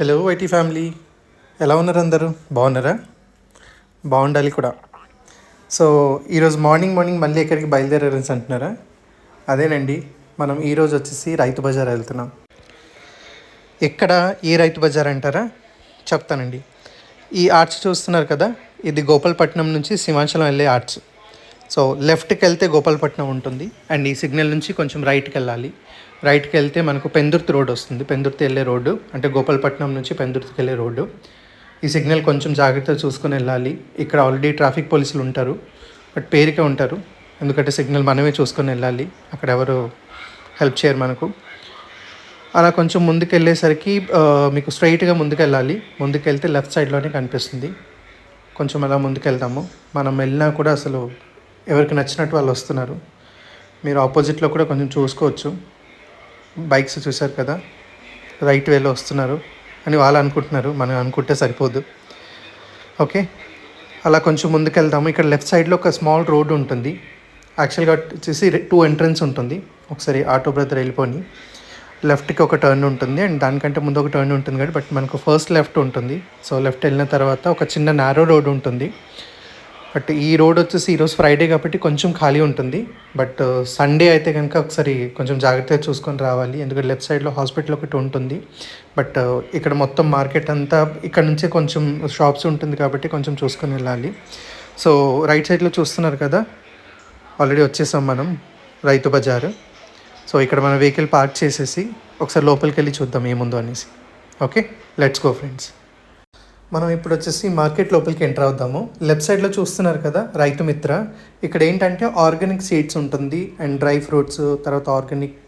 Hello YT family ఎలా ఉన్నారు అందరూ? బాగున్నారా? బాగుండాలి కూడా. సో ఈరోజు మార్నింగ్ మార్నింగ్ మళ్ళీ ఎక్కడికి బయలుదేరారని అంటున్నారా? అదేనండి మనం ఈరోజు వచ్చేసి రైతు బజార్ వెళ్తున్నాం. ఎక్కడ ఏ రైతు బజార్ అంటారా? చెప్తానండి. ఈ ఆర్చ్ చూస్తున్నారు కదా? ఇది గోపాలపట్నం నుంచి సింహాచలం వెళ్ళే ఆర్చ్. సో లెఫ్ట్కి వెళ్తే గోపాలపట్నం ఉంటుంది అండ్ ఈ సిగ్నల్ నుంచి కొంచెం రైట్కి వెళ్ళాలి రైట్కి వెళ్తే మనకు పెందుర్తి రోడ్ వస్తుంది. పెందుర్తి వెళ్ళే రోడ్డు అంటే గోపాలపట్నం నుంచి పెందుర్తికి వెళ్ళే రోడ్డు. ఈ సిగ్నల్ కొంచెం జాగ్రత్తగా చూసుకొని వెళ్ళాలి. ఇక్కడ ఆల్రెడీ ట్రాఫిక్ పోలీసులు ఉంటారు బట్ పేరుకే ఉంటారు. ఎందుకంటే సిగ్నల్ మనమే చూసుకొని వెళ్ళాలి. అక్కడ ఎవరు హెల్ప్ చేయరు మనకు. అలా కొంచెం ముందుకు వెళ్ళేసరికి మీకు స్ట్రైట్గా ముందుకు వెళ్ళాలి ముందుకు వెళ్తే లెఫ్ట్ సైడ్లోనే కనిపిస్తుంది. కొంచెం అలా ముందుకు వెళ్తాము మనం వెళ్ళినా కూడా అసలు ఎవరికి నచ్చినట్టు వాళ్ళు వస్తున్నారు. మీరు ఆపోజిట్లో కూడా కొంచెం చూసుకోవచ్చు. బైక్స్ చూశారు కదా రైట్ వేలో వస్తున్నారు అని వాళ్ళు అనుకుంటున్నారు. మనం అనుకుంటే సరిపోదు. ఓకే? అలా కొంచెం ముందుకెళ్దాము. ఇక్కడ లెఫ్ట్ సైడ్లో ఒక స్మాల్ రోడ్ ఉంటుంది. యాక్చువల్గా వచ్చేసి టూ ఎంట్రన్స్ ఉంటుంది. ఒకసారి ఆటో బ్రదర్ వెళ్ళిపోని. లెఫ్ట్కి ఒక టర్న్ ఉంటుంది అండ్ దానికంటే ముందు ఒక టర్న్ ఉంటుంది కాబట్టి బట్ మనకు ఫస్ట్ లెఫ్ట్ ఉంటుంది. సో లెఫ్ట్ వెళ్ళిన తర్వాత ఒక చిన్న నారో రోడ్ ఉంటుంది. బట్ ఈ రోడ్ వచ్చేసి ఈరోజు ఫ్రైడే కాబట్టి కొంచెం ఖాళీ ఉంటుంది. బట్ uh, సండే అయితే కనుక ఒకసారి కొంచెం జాగ్రత్తగా చూసుకొని రావాలి. ఎందుకంటే లెఫ్ట్ సైడ్లో హాస్పిటల్ ఒకటి ఉంటుంది. బట్ uh, ఇక్కడ మొత్తం మార్కెట్ అంతా ఇక్కడ నుంచే కొంచెం షాప్స్ ఉంటుంది కాబట్టి కొంచెం చూసుకొని వెళ్ళాలి. సో రైట్ సైడ్లో చూస్తున్నారు కదా? ఆల్రెడీ వచ్చేసాం మనం రైతు బజార్. సో ఇక్కడ మన వెహికల్ పార్క్ చేసేసి ఒకసారి లోపలికి వెళ్ళి చూద్దాం ఏముందో అనేసి. ఓకే? Let's go friends. మనం ఇప్పుడు వచ్చేసి మార్కెట్ లోపలికి ఎంటర్ అవుదాము. లెఫ్ట్ సైడ్లో చూస్తున్నారు కదా రైతు మిత్ర. ఇక్కడ ఏంటంటే ఆర్గానిక్ సీడ్స్ ఉంటుంది అండ్ డ్రై ఫ్రూట్స్ తర్వాత ఆర్గానిక్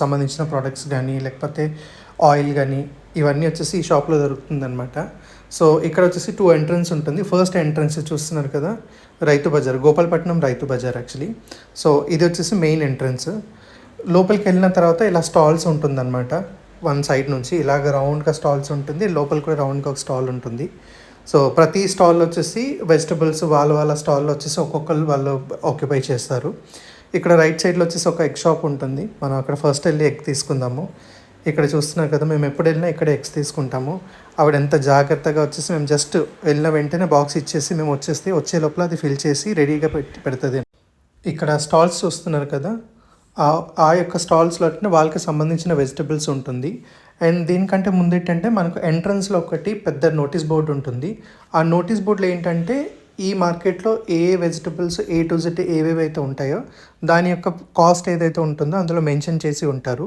సంబంధించిన ప్రోడక్ట్స్ కానీ లేకపోతే ఆయిల్ కానీ ఇవన్నీ వచ్చేసి ఈ షాప్లో దొరుకుతుందనమాట సో ఇక్కడ వచ్చేసి టూ ఎంట్రన్స్ ఉంటుంది. ఫస్ట్ ఎంట్రన్స్ చూస్తున్నారు కదా రైతు బజార్. గోపాలపట్నం రైతు బజార్ యాక్చువల్లీ సో ఇది వచ్చేసి మెయిన్ ఎంట్రన్స్ లోపలికి వెళ్ళిన తర్వాత ఇలా స్టాల్స్ ఉంటుందన్నమాట. వన్ సైడ్ నుంచి ఇలాగ రౌండ్గా స్టాల్స్ ఉంటుంది లోపల కూడా రౌండ్గా ఒక స్టాల్ ఉంటుంది. సో ప్రతి స్టాల్ వచ్చేసి వెజిటబుల్స్ వాళ్ళ వాళ్ళ స్టాల్లో వచ్చేసి ఒక్కొక్కరు వాళ్ళు ఆక్యుపై చేస్తారు. ఇక్కడ రైట్ సైడ్లో వచ్చేసి ఒక ఎగ్ షాప్ ఉంటుంది. మనం అక్కడ ఫస్ట్ వెళ్ళి ఎగ్ తీసుకుందాము. ఇక్కడ చూస్తున్నారు కదా మేము ఎప్పుడు వెళ్ళినా ఇక్కడ ఎగ్స్ తీసుకుంటాము. ఆవిడ ఎంత జాగ్రత్తగా వచ్చేసి మేము జస్ట్ వెళ్ళిన వెంటనే బాక్స్ ఇచ్చేసి మేము వచ్చేస్తే వచ్చే లోపల అది ఫిల్ చేసి రెడీగా పెట్టి పెడుతుంది. ఇక్కడ స్టాల్స్ చూస్తున్నారు కదా ఆ యొక్క స్టాల్స్లో అంటే వాళ్ళకి సంబంధించిన వెజిటబుల్స్ ఉంటుంది. అండ్ దీనికంటే ముందు ఏంటంటే మనకు ఎంట్రన్స్లో ఒకటి పెద్ద నోటీస్ బోర్డు ఉంటుంది. ఆ నోటీస్ బోర్డులో ఏంటంటే ఈ మార్కెట్లో ఏ వెజిటబుల్స్ ఏ టు జెడ్ ఏవేవైతే ఉంటాయో దాని యొక్క కాస్ట్ ఏదైతే ఉంటుందో అందులో మెన్షన్ చేసి ఉంటారు.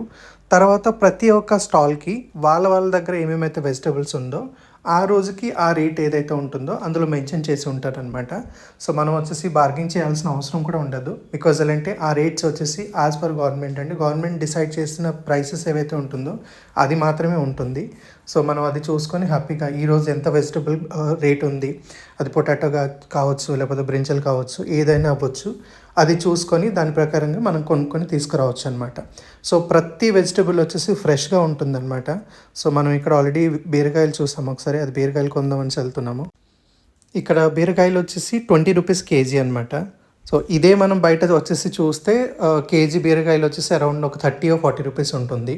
తర్వాత ప్రతి ఒక్క స్టాల్కి వాళ్ళ వాళ్ళ దగ్గర ఏమేమైతే వెజిటబుల్స్ ఉందో ఆ రోజుకి ఆ రేట్ ఏదైతే ఉంటుందో అందులో మెన్షన్ చేసి ఉంటారనమాట సో మనం వచ్చేసి బార్గెన్ చేయాల్సిన అవసరం కూడా ఉండదు. బికాజ్ అంటే ఆ రేట్స్ వచ్చేసి యాజ్ పర్ గవర్నమెంట్ అండి. గవర్నమెంట్ డిసైడ్ చేసిన ప్రైసెస్ ఏవైతే ఉంటుందో అది మాత్రమే ఉంటుంది. సో మనం అది చూసుకొని హ్యాపీగా ఈరోజు ఎంత వెజిటబుల్ రేట్ ఉంది అది పొటాటో కావచ్చు లేకపోతే బ్రింజల్ కావచ్చు ఏదైనా అవ్వచ్చు అది చూసుకొని దాని ప్రకారంగా మనం కొనుక్కొని తీసుకురావచ్చు అనమాట సో ప్రతి వెజిటబుల్ వచ్చేసి ఫ్రెష్గా ఉంటుందన్నమాట. సో మనం ఇక్కడ ఆల్రెడీ బీరకాయలు చూసాం. ఒకసారి అది బీరకాయలు కొందామని వెళ్తున్నాము ఇక్కడ బీరకాయలు వచ్చేసి ట్వంటీ రూపీస్ కేజీ అనమాట సో ఇదే మనం బయట వచ్చేసి చూస్తే కేజీ బీరకాయలు వచ్చేసి అరౌండ్ ఒక థర్టీ ఓ ఫార్టీ రూపీస్ ఉంటుంది.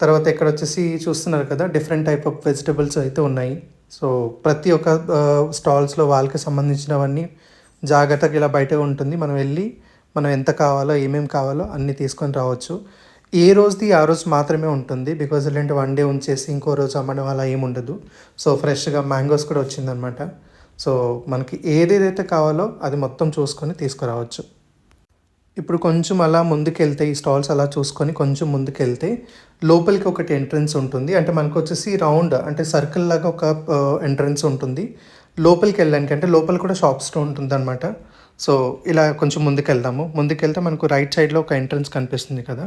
తర్వాత ఇక్కడ వచ్చేసి చూస్తున్నారు కదా డిఫరెంట్ టైప్ ఆఫ్ వెజిటబుల్స్ అయితే ఉన్నాయి. సో ప్రతి ఒక్క స్టాల్స్లో వాళ్ళకి సంబంధించినవన్నీ జాగ్రత్తగా ఇలా బయట ఉంటుంది. మనం వెళ్ళి మనం ఎంత కావాలో ఏమేమి కావాలో అన్నీ తీసుకొని రావచ్చు. ఏ రోజుది ఆ రోజు మాత్రమే ఉంటుంది. బికాజ్ ఇలాంటి వన్ డే ఉంచేసి ఇంకో రోజు అమ్మడం అలా ఏమి ఉండదు. సో ఫ్రెష్గా మ్యాంగోస్ కూడా వచ్చిందనమాట. సో మనకి ఏదేదైతే కావాలో అది మొత్తం చూసుకొని తీసుకురావచ్చు. ఇప్పుడు కొంచెం అలా ముందుకెళ్తే ఈ స్టాల్స్ అలా చూసుకొని కొంచెం ముందుకెళ్తే లోపలికి ఒకటి ఎంట్రన్స్ ఉంటుంది. అంటే మనకు వచ్చేసి రౌండ్ అంటే సర్కిల్ లాగా ఒక ఎంట్రన్స్ ఉంటుంది. లోపలికి వెళ్ళడానికి అంటే లోపల కూడా షాప్స్ ఉంటుంది అనమాట సో ఇలా కొంచెం ముందుకెళ్దాము. ముందుకెళ్తే మనకు రైట్ సైడ్లో ఒక ఎంట్రన్స్ కనిపిస్తుంది కదా.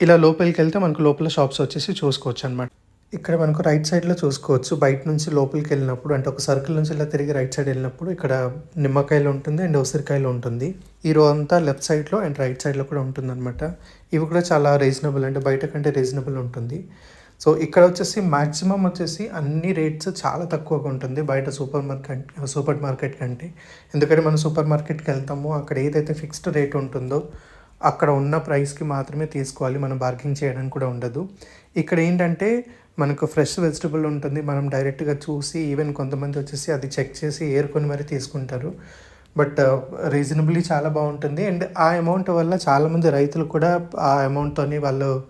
ఇలా లోపలికి వెళ్తే మనకు లోపల షాప్స్ వచ్చేసి చూసుకోవచ్చు అనమాట ఇక్కడ మనకు రైట్ సైడ్లో చూసుకోవచ్చు. బయట నుంచి లోపలికి వెళ్ళినప్పుడు అంటే ఒక సర్కిల్ నుంచి ఇలా తిరిగి రైట్ సైడ్ వెళ్ళినప్పుడు ఇక్కడ నిమ్మకాయలు ఉంటుంది అండ్ ఉసిరికాయలు ఉంటుంది. ఈ రో అంతా లెఫ్ట్ సైడ్లో అండ్ రైట్ సైడ్లో కూడా ఉంటుంది అనమాట ఇవి కూడా చాలా రీజనబుల్ అంటే బయట కంటే రీజనబుల్ ఉంటుంది. సో ఇక్కడ వచ్చేసి మ్యాక్సిమం వచ్చేసి అన్ని రేట్స్ చాలా తక్కువగా ఉంటుంది బయట సూపర్ మార్కెట్ సూపర్ మార్కెట్ కంటే. ఎందుకంటే మనం సూపర్ మార్కెట్కి వెళ్తామో అక్కడ ఏదైతే ఫిక్స్డ్ రేట్ ఉంటుందో అక్కడ ఉన్న ప్రైస్కి మాత్రమే తీసుకోవాలి. మనం బార్గింగ్ చేయడానికి కూడా ఉండదు. ఇక్కడ ఏంటంటే మనకు ఫ్రెష్ వెజిటబుల్ ఉంటుంది. మనం డైరెక్ట్గా చూసి ఈవెన్ కొంతమంది వచ్చేసి అది చెక్ చేసి ఏరుకొని మరీ తీసుకుంటారు. బట్ రీజనబుల్లీ uh, చాలా బాగుంటుంది. అండ్ ఆ అమౌంట్ వల్ల చాలామంది రైతులు కూడా ఆ అమౌంట్తోని వాళ్ళు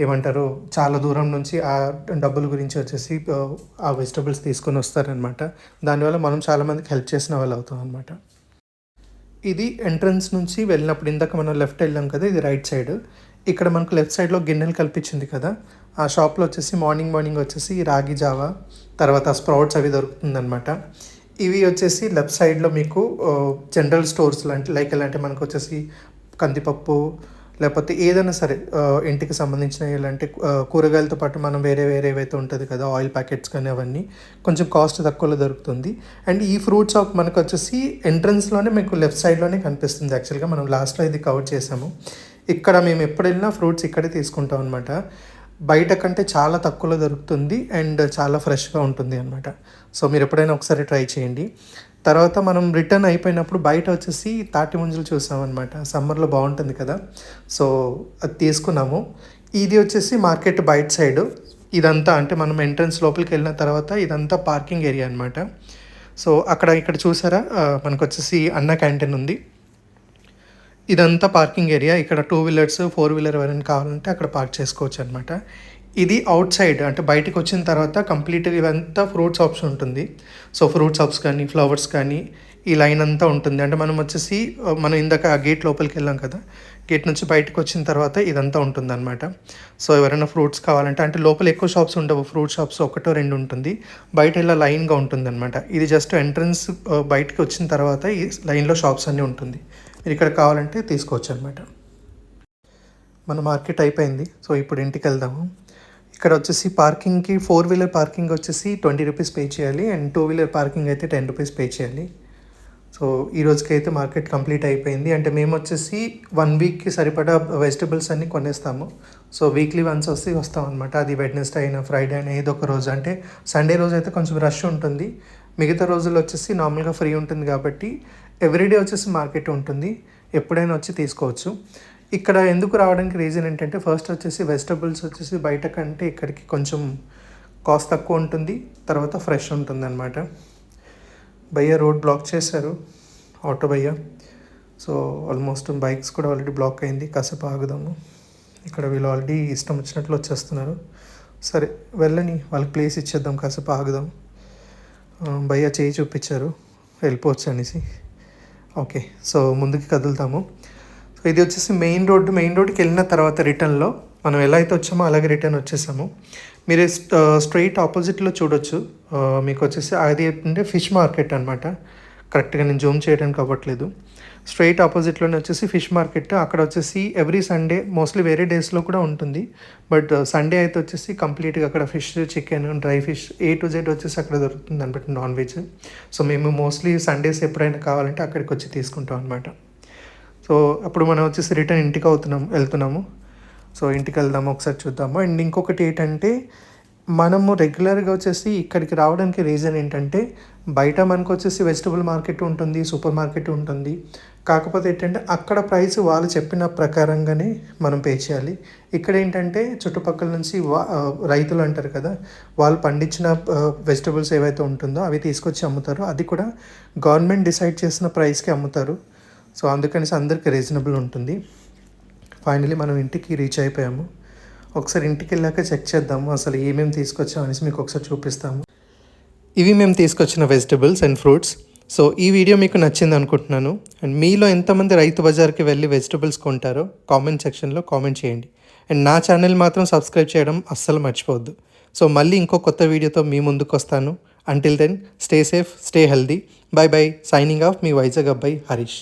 ఏమంటారు చాలా దూరం నుంచి ఆ డబ్బుల గురించి వచ్చేసి uh, ఆ, ఆ వెజిటబుల్స్ తీసుకొని వస్తారనమాట దానివల్ల మనం చాలామందికి హెల్ప్ చేసిన వాళ్ళు అవుతాం అనమాట ఇది ఎంట్రన్స్ నుంచి వెళ్ళినప్పుడు ఇందాక మనం లెఫ్ట్ వెళ్ళాం కదా ఇది రైట్ సైడ్ ఇక్కడ మనకు లెఫ్ట్ సైడ్లో గిన్నెలు కల్పించింది కదా. ఆ షాప్లో వచ్చేసి మార్నింగ్ మార్నింగ్ వచ్చేసి రాగి జావా తర్వాత స్ప్రౌట్స్ అవి దొరుకుతుందనమాట ఇవి వచ్చేసి లెఫ్ట్ సైడ్లో మీకు జనరల్ స్టోర్స్ లాంటి లైక్ ఎలా అంటే మనకు వచ్చేసి కందిపప్పు లేకపోతే ఏదైనా సరే ఇంటికి సంబంధించిన ఇలాంటి కూరగాయలతో పాటు మనం వేరే వేరే ఏవైతే ఉంటుంది కదా ఆయిల్ ప్యాకెట్స్ కానీ అవన్నీ కొంచెం కాస్ట్ తక్కువలో దొరుకుతుంది. అండ్ ఈ ఫ్రూట్ షాప్ మనకు వచ్చేసి ఎంట్రన్స్లోనే మీకు లెఫ్ట్ సైడ్లోనే కనిపిస్తుంది. యాక్చువల్గా మనం లాస్ట్లో ఇది కవర్ చేసాము. ఇక్కడ మేము ఎప్పుడు వెళ్ళినా ఫ్రూట్స్ ఇక్కడే తీసుకుంటాం అనమాట బయట కంటే చాలా తక్కువలో దొరుకుతుంది అండ్ చాలా ఫ్రెష్గా ఉంటుంది అనమాట సో మీరు ఎప్పుడైనా ఒకసారి ట్రై చేయండి. తర్వాత మనం రిటర్న్ అయిపోయినప్పుడు బయట వచ్చేసి తాటి ముంజలు చూసామన్నమాట. సమ్మర్లో బాగుంటుంది కదా. సో అది తీసుకున్నాము. ఇది వచ్చేసి మార్కెట్ బయట సైడ్. ఇదంతా అంటే మనం ఎంట్రన్స్ లోపలికి వెళ్ళిన తర్వాత ఇదంతా పార్కింగ్ ఏరియా అనమాట సో అక్కడ ఇక్కడ చూసారా? మనకు వచ్చేసి అన్న క్యాంటీన్ ఉంది. ఇదంతా పార్కింగ్ ఏరియా. ఇక్కడ టూ వీలర్స్ ఫోర్ వీలర్ ఎవరైనా కావాలంటే అక్కడ పార్క్ చేసుకోవచ్చు అనమాట ఇది అవుట్ సైడ్ అంటే బయటకు వచ్చిన తర్వాత కంప్లీట్గా ఇవంతా ఫ్రూట్స్ షాప్స్ ఉంటుంది. సో ఫ్రూట్ షాప్స్ కానీ ఫ్లవర్స్ కానీ ఈ లైన్ అంతా ఉంటుంది. అంటే మనం వచ్చేసి మనం ఇందాక ఆ గేట్ లోపలికి వెళ్ళాం కదా గేట్ నుంచి బయటకు వచ్చిన తర్వాత ఇదంతా ఉంటుంది అనమాట సో ఎవరైనా ఫ్రూట్స్ కావాలంటే అంటే లోపల ఎక్కువ షాప్స్ ఉండవు ఫ్రూట్ షాప్స్ ఒకటో రెండు ఉంటుంది. బయట ఇలా లైన్గా ఉంటుంది అనమాట ఇది జస్ట్ ఎంట్రన్స్ బయటకు వచ్చిన తర్వాత ఈ లైన్లో షాప్స్ అన్నీ ఉంటుంది. మీరు ఇక్కడ కావాలంటే తీసుకోవచ్చు అనమాట మన మార్కెట్ అయిపోయింది. సో ఇప్పుడు ఇంటికి వెళ్దాము. ఇక్కడ వచ్చేసి పార్కింగ్కి ఫోర్ వీలర్ పార్కింగ్ వచ్చేసి ట్వంటీ రూపీస్ పే చేయాలి అండ్ టూ వీలర్ పార్కింగ్ అయితే టెన్ రూపీస్ పే చేయాలి. సో ఈ రోజుకి అయితే మార్కెట్ కంప్లీట్ అయిపోయింది. అంటే మేము వచ్చేసి వన్ వీక్కి సరిపడా వెజిటబుల్స్ అన్నీ కొనేస్తాము. సో వీక్లీ వన్స్ వస్తే వస్తాం అనమాట అది వెడ్నెస్డే అయినా ఫ్రైడే అయినా ఏదో ఒక రోజు. అంటే సండే రోజు అయితే కొంచెం రష్ ఉంటుంది. మిగతా రోజులు వచ్చేసి నార్మల్గా ఫ్రీ ఉంటుంది కాబట్టి ఎవ్రీడే వచ్చేసి మార్కెట్ ఉంటుంది. ఎప్పుడైనా వచ్చి తీసుకోవచ్చు. ఇక్కడ ఎందుకు రావడానికి రీజన్ ఏంటంటే ఫస్ట్ వచ్చేసి వెజిటబుల్స్ వచ్చేసి బయట కంటే ఇక్కడికి కొంచెం కాస్ట్ తక్కువ ఉంటుంది తర్వాత ఫ్రెష్ ఉంటుంది అనమాట భయ్య రోడ్ బ్లాక్ చేశారు ఆటో భయ్య. సో ఆల్మోస్ట్ బైక్స్ కూడా ఆల్రెడీ బ్లాక్ అయింది కాసేపు ఆగుదాము. ఇక్కడ వీళ్ళు ఆల్రెడీ ఇష్టం వచ్చినట్లు వచ్చేస్తున్నారు. సరే వెళ్ళని వాళ్ళకి ప్లేస్ ఇచ్చేద్దాం కాసేపు ఆగుదాం. భయ్య చేయి చూపించారు వెళ్ళిపోవచ్చు అనేసి. ఓకే సో ముందుకు కదులుతాము. సో ఇది వచ్చేసి మెయిన్ రోడ్డు మెయిన్ రోడ్డుకి వెళ్ళిన తర్వాత రిటర్న్లో మనం ఎలా అయితే వచ్చామో అలాగే రిటర్న్ వచ్చేసాము. మీరు స్ట్రైట్ ఆపోజిట్లో చూడొచ్చు. మీకు వచ్చేసి అది ఏంటంటే ఫిష్ మార్కెట్ అనమాట కరెక్ట్గా నేను జూమ్ చేయడానికి అవ్వట్లేదు. స్ట్రైట్ ఆపోజిట్లోనే వచ్చేసి ఫిష్ మార్కెట్. అక్కడ వచ్చేసి ఎవ్రీ సండే మోస్ట్లీ వేరే డేస్లో కూడా ఉంటుంది. బట్ సండే అయితే వచ్చేసి కంప్లీట్గా అక్కడ fish chicken dry fish A to Z వచ్చేసి అక్కడ దొరుకుతుంది అనమాట నాన్ వెజ్. సో మేము మోస్ట్లీ సండేస్ ఎప్పుడైనా కావాలంటే అక్కడికి వచ్చి తీసుకుంటాం అనమాట సో అప్పుడు మనం వచ్చేసి రిటర్న్ ఇంటికి అవుతున్నాం వెళ్తున్నాము. సో ఇంటికి వెళ్దాము ఒకసారి చూద్దాము. అండ్ ఇంకొకటి ఏంటంటే మనము రెగ్యులర్గా వచ్చేసి ఇక్కడికి రావడానికి రీజన్ ఏంటంటే బయట మనకు వచ్చేసి వెజిటబుల్ మార్కెట్ ఉంటుంది సూపర్ మార్కెట్ ఉంటుంది. కాకపోతే ఏంటంటే అక్కడ ప్రైస్ వాళ్ళు చెప్పిన ప్రకారంగానే మనం పే చేయాలి. ఇక్కడ ఏంటంటే చుట్టుపక్కల నుంచి వా రైతులు అంటారు కదా వాళ్ళు పండించిన వెజిటబుల్స్ ఏవైతే ఉంటుందో అవి తీసుకొచ్చి అమ్ముతారు అది కూడా గవర్నమెంట్ డిసైడ్ చేసిన ప్రైస్కి అమ్ముతారు. సో అందుకనేసి అందరికీ రీజనబుల్ ఉంటుంది. ఫైనలీ మనం ఇంటికి రీచ్ అయిపోయాము. ఒకసారి ఇంటికి వెళ్ళాక చెక్ చేద్దాము అసలు ఏమేమి తీసుకొచ్చాం అనేసి మీకు ఒకసారి చూపిస్తాము. ఇవి మేము తీసుకొచ్చిన వెజిటబుల్స్ అండ్ ఫ్రూట్స్ సో ఈ వీడియో మీకు నచ్చింది అనుకుంటున్నాను. అండ్ మీలో ఎంతమంది రైతు బజార్కి వెళ్ళి వెజిటబుల్స్ కొంటారో కామెంట్ సెక్షన్లో కామెంట్ చేయండి. అండ్ నా ఛానల్ మాత్రం సబ్స్క్రైబ్ చేయడం అస్సలు మర్చిపోవద్దు. సో మళ్ళీ ఇంకో కొత్త వీడియోతో మీ ముందుకు వస్తాను. Until then stay safe stay healthy bye bye signing off మీ వైజాగ్ అబ్బాయి హరీష్.